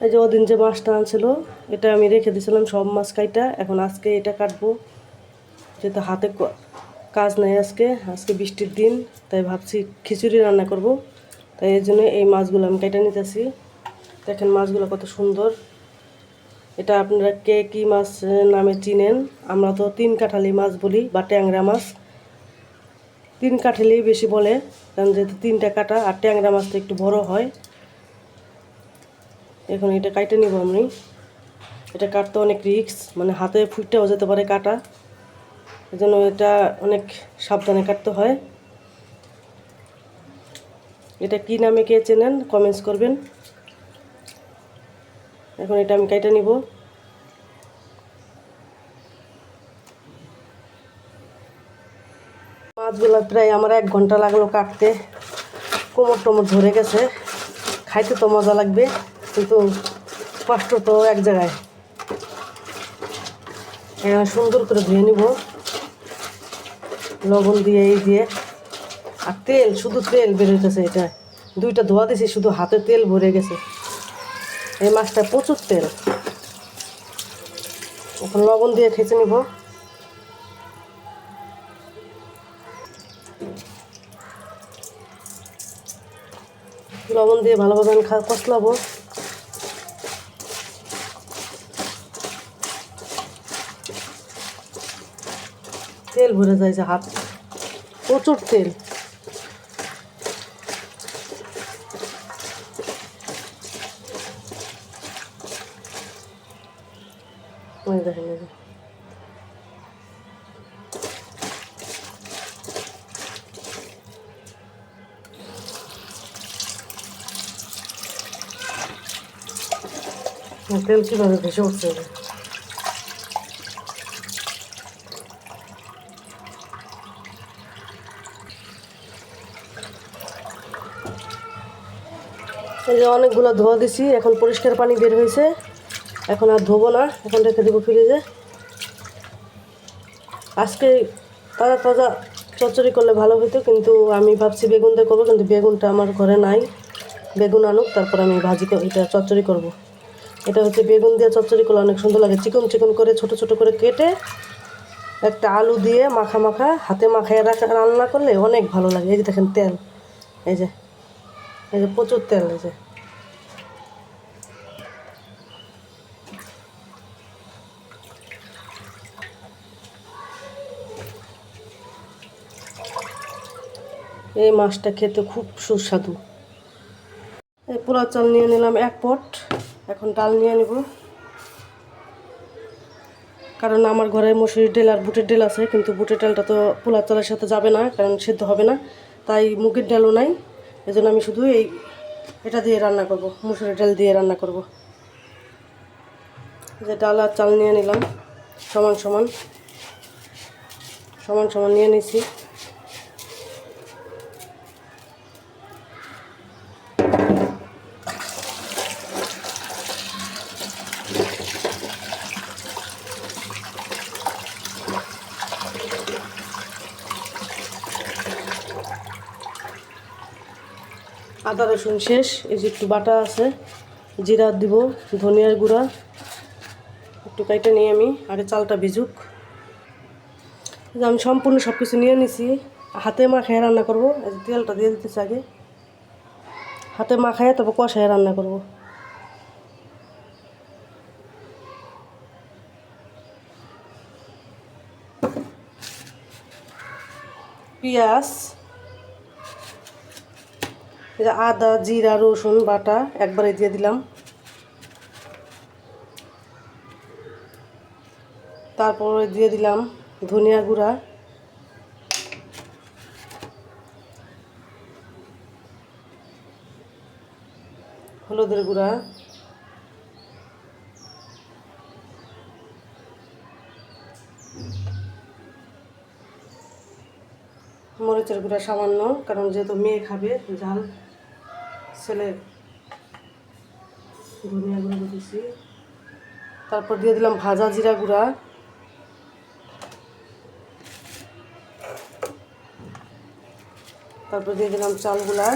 এই যে ওদিন যে মাছটা আনছিল, এটা আমি রেখে দিয়েছিলাম সব মাছ কাইটা। এখন আজকে এটা কাটবো। যেহেতু হাতে কাজ নাই আজকে আজকে বৃষ্টির দিন, তাই ভাবছি খিচুড়ি রান্না করব। তাই এই জন্য এই মাছগুলো আমি কেটে নিতেছি। দেখেন মাছগুলো কত সুন্দর। এটা আপনারা কে কী মাছ নামে চিনেন? আমরা তো তিন কাঠালি মাছ বলি, বা ট্যাংরা মাছ। তিন কাঠালি বেশি বলে, কারণ যেহেতু তিনটা কাটা, আর ট্যাংরা মাছটা একটু বড় হয়। এখন এটা কাটে নিব আমি। এটা কাটতে অনেক রিস্ক মানে হাতে ফুটতেও যেতে পারে কাটা। এই জন্য এটা অনেক সাবধানে কাটতে হয়। এটা কি নামে কে চেনেন? কমেন্টস করবেন। এখন এটা আমি কাইটা নিব। মাছগুলো প্রায় আমার এক ঘণ্টা লাগল কাটতে। কোমর টোমর ধরে গেছে। খাইতে তো মজা লাগবে। কিন্তু কষ্ট তো এক জায়গায়। সুন্দর করে ধুয়ে নিব। লবণ দিয়ে, এই দিয়ে। আর তেল, শুধু তেল বেরোতেছে এটা। দুইটা ধোয়া দিছি, শুধু হাতে তেল ভরে গেছে। এই মাছটা প্রচুর তেল। এখন লবণ দিয়ে খেঁচে নিব। লবণ দিয়ে ভালোভাবে আমি খা কষলাবো। তেল ভরে যায় যে হাত। প্রচুর তেল। ওই দেখেন, এই যে। তেল কীভাবে ভেসে উঠছে? এই যে। অনেকগুলো ধোয়া দিছি, এখন পরিষ্কার পানি বের হয়েছে। এখন আর ধোবো না, এখন রেখে দেবো ফ্রিজে। আজকে তাজা তাজা চচ্চড়ি করলে ভালো হতো কিন্তু আমি ভাবছি বেগুন দিয়ে করব, কিন্তু বেগুনটা আমার ঘরে নাই। বেগুন আনুক, তারপর আমি ভাজি এটা চচ্চড়ি করব। এটা হচ্ছে বেগুন দিয়ে চচ্চড়ি করলে অনেক সুন্দর লাগে। চিকন চিকন করে, ছোট ছোট করে কেটে একটা আলু দিয়ে মাখা মাখা, হাতে মাখায় রাখা রান্না করলে অনেক ভালো লাগে। এই যে দেখেন তেল। এই যে এই যে প্রচুর তেল যে এই মাছটা খেতে খুব সুস্বাদু। এই পোলা চাল নিয়ে নিলাম এক পট, এখন ডাল নিয়ে নেব। কারণ আমার ঘরে মসুরির ডাল আর বুটের ডেল আছে, কিন্তু বুটের ডালটা তো পোলা চালের সাথে যাবে না, কারণ সিদ্ধ হবে না, তাই মুগের ডালও নাই। এই আমি শুধু এই এটা দিয়ে রান্না করব মুসুরের ডাল দিয়ে রান্না করব। যে ডাল আর চাল নিয়ে নিলাম, সমান সমান সমান সমান নিয়ে নিছি। আদা, রসুন শেষ। এই যে একটু বাটা আছে, জিরা দিব, ধনিয়ার গুঁড়া। একটু কাইটে নিয়ে আমি আগে চালটা ভিজুক। আমি সম্পূর্ণ সব কিছু নিয়ে নিছি। হাতে মাখায় রান্না করব। তেলটা দিয়ে দিতেছি আগে। হাতে মাখায়, তারপর কষায় রান্না করব। পেঁয়াজ আদা, জিরা, রসুন, বাটা একবারে দিয়ে দিলাম। তারপরে দিয়ে দিলাম ধনিয়া গুঁড়া। হলুদের গুঁড়া। মরিচের গুঁড়া সামান্য, কারণ যেহেতু মেয়ে খাবে, ঝাল। ছেলে ধনিয়া গুঁড়ো দিয়েছি তারপর দিয়ে দিলাম ভাজা জিরা গুঁড়া। তারপর দিয়ে দিলাম চালগুলা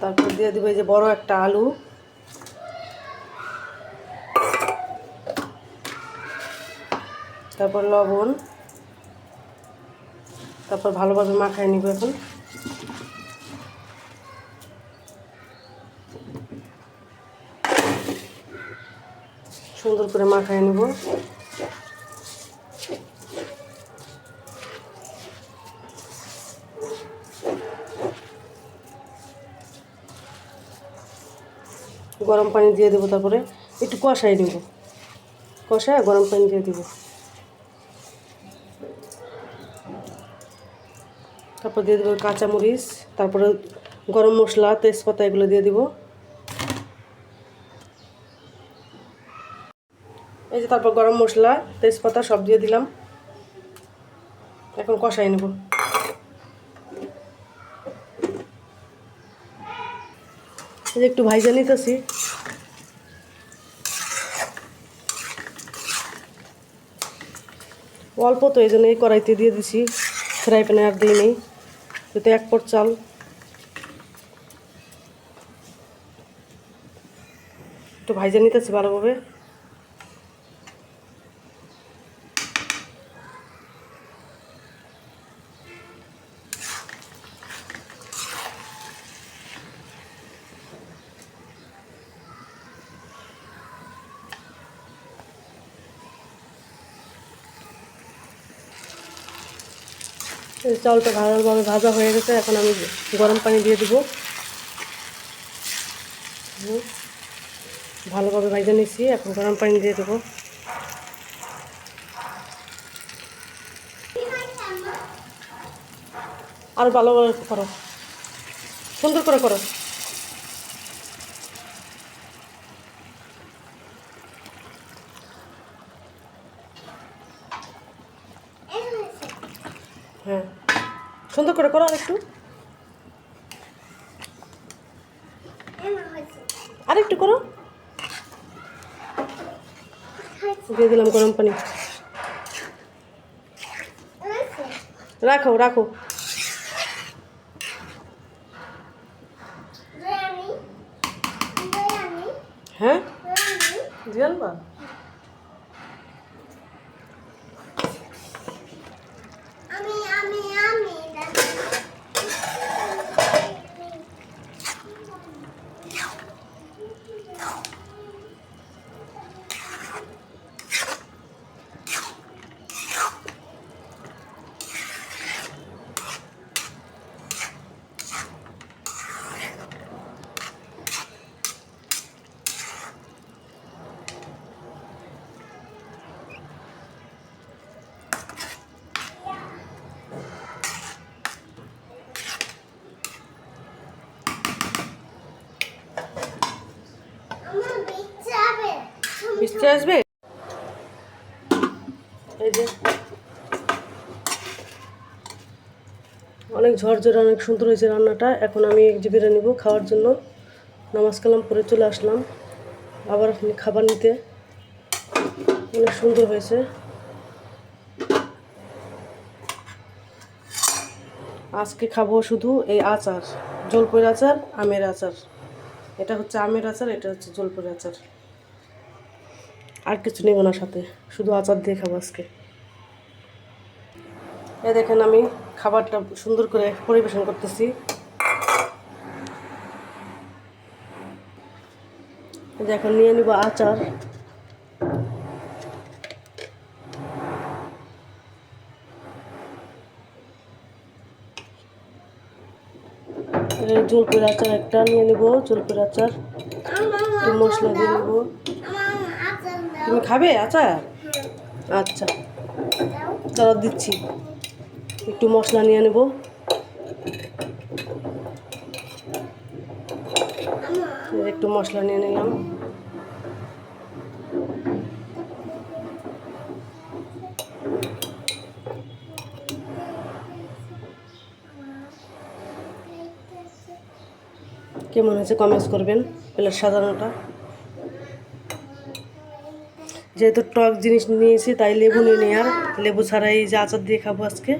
তারপর দিয়ে দিব যে বড় একটা আলু। তারপর লবণ। তারপর ভালোভাবে মাখায় নিব এখন। সুন্দর করে মাখায় নিব। গরম পানি দিয়ে দেবো, তারপরে একটু কষাই নেব। কষায় গরম পানি দিয়ে দেবো। তারপর দিয়ে দেবো কাঁচামরিচ, তারপরে গরম মশলা, তেজপাতা এগুলো দিয়ে দিব। এই যে তারপর গরম মশলা, তেজপাতা সব দিয়ে দিলাম। এখন কষাই নেব। এই যে একটু ভাইজা নিতেছি। অল্প তো এই জন্য এই কড়াইতে দিয়ে দিছি। ফ্রাই প্যানে আর দিই নেই এতে এক পট চাল। একটু ভাইজা নিতেছি ভালোভাবে। চালটা ভালোভাবে ভাজা হয়ে গেছে। এখন আমি গরম পানি দিয়ে দেবো। ভালোভাবে ভাজা নিচ্ছি এখন গরম পানি দিয়ে দেবো। আর ভালোভাবে করো। সুন্দর করে করো। হ্যাঁ। সুন্দর করে করো আর একটু আর একটু করো। দিয়ে দিলাম গরম পানি। রাখো রাখো। হ্যাঁ? দিয়ে আনবা আমি আমি আমি আমার বিচ্ছে হবে মিষ্টি আসবে? অনেক ঝরঝরে, অনেক সুন্দর হয়েছে রান্নাটা। এখন আমি এক জিবিরে নিব খাওয়ার জন্য। নামাজ কালাম পরে চলে আসলাম। আবার খাবার নিতে। অনেক সুন্দর হয়েছে। আজকে খাব শুধু এই আচার। জলপইর আচার, আমের আচার। এটা হচ্ছে আমের আচার, এটা হচ্ছে জলপইর আচার। আর কিছু নেব না সাথে, শুধু আচার দিয়ে খাব আজকে। এ দেখেন আমি খাবারটা সুন্দর করে পরিবেশন করতেছি। এখন নিয়ে নিব আচার। জলপির আচার একটা নিয়ে নিব জলপির আচার। মশলা দিয়ে নিব। তুমি খাবে আচ্ছা। দাও দাঁড়া দিচ্ছি। একটু মশলা নিয়ে নেব। একটু মশলা নিয়ে নিলাম। কেমন হয়েছে? কমেন্টস করবেন। প্লেট সাজানোটা। যেহেতু টক জিনিস নিয়েছি তাই লেবু নিয়ে আর। লেবু ছাড়াই যে আচার দিয়ে খাব আজকে।